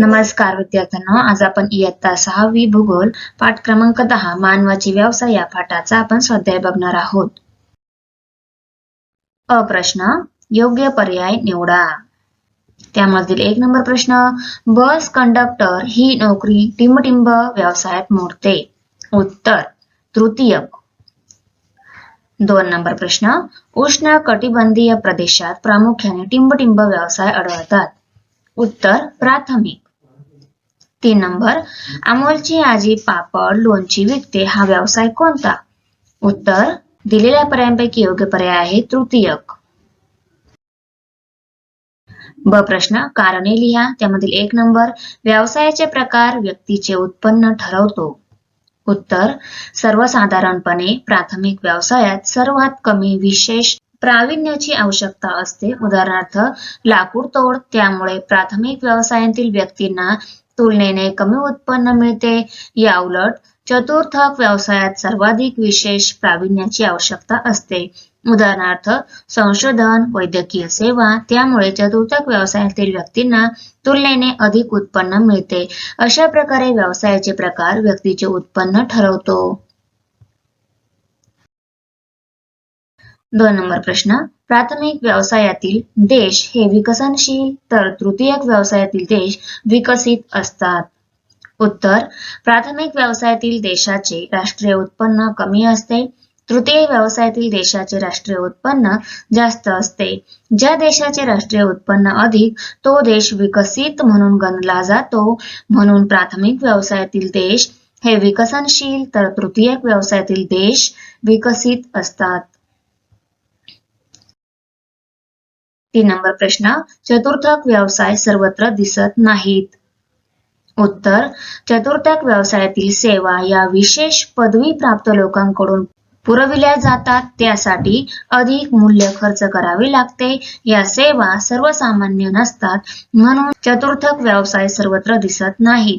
नमस्कार विद्यार्थ्यांनो आज आपण इयत्ता सहावी भूगोल पाठ क्रमांक दहा मानवाची व्यवसाय या पाठाचा आपण स्वाध्याय बघणार आहोत. अ प्रश्न योग्य पर्याय निवडा. त्यामधील एक नंबर प्रश्न बस कंडक्टर ही नोकरी टिंबटिंब व्यवसायात मोडते. उत्तर तृतीयक दोन नंबर प्रश्न उष्ण कटिबंधीय प्रदेशात प्रामुख्याने टिंबटिंब व्यवसाय आढळतात. उत्तर प्राथमिक. तीन नंबर अमोलची आजी पापड लोणची विकते हा व्यवसाय कोणता? उत्तर दिलेल्या पर्यायांपैकी योग्य पर्याय आहे तृतीयक. ब प्रश्न कारणे लिहा त्यामधील एक नंबर व्यवसायाचे प्रकार व्यक्तीचे उत्पन्न ठरवतो. उत्तर सर्वसाधारणपणे प्राथमिक व्यवसायात सर्वात कमी विशेष प्रावीण्याची आवश्यकता असते. उदाहरणार्थ लाकूड तोड त्यामुळे प्राथमिक व्यवसायातील व्यक्तींना तुलनेने कमी उत्पन्न मिळते. या उलट चतुर्थक व्यवसायात सर्वाधिक विशेष प्रावीण्याची आवश्यकता असते. उदाहरणार्थ संशोधन वैद्यकीय सेवा त्यामुळे चतुर्थक व्यवसायातील व्यक्तींना तुलनेने अधिक उत्पन्न मिळते. अशा प्रकारे व्यवसायाचे प्रकार व्यक्तीचे उत्पन्न ठरवतो. दोन नंबर प्रश्न. प्राथमिक व्यवसायातील देश हे विकसनशील तर तृतीयक व्यवसायातील देश विकसित असतात. उत्तर प्राथमिक व्यवसायातील देशाचे राष्ट्रीय उत्पन्न कमी असते. तृतीय व्यवसायातील देशाचे राष्ट्रीय उत्पन्न जास्त असते. ज्या देशाचे राष्ट्रीय उत्पन्न अधिक तो देश विकसित म्हणून गणला जातो. म्हणून प्राथमिक व्यवसायातील देश हे विकसनशील तर तृतीयक व्यवसायातील देश विकसित असतात. तीन नंबर प्रश्न चतुर्थक व्यवसाय सर्वत्र दिसत नाहीत. उत्तर चतुर्थक व्यवसायातील सेवा या विशेष पदवी प्राप्त लोकांकडून पुरविल्या जातात. त्यासाठी अधिक मूल्य खर्च करावे लागते. या सेवा सर्वसामान्य नसतात म्हणून चतुर्थक व्यवसाय सर्वत्र दिसत नाहीत.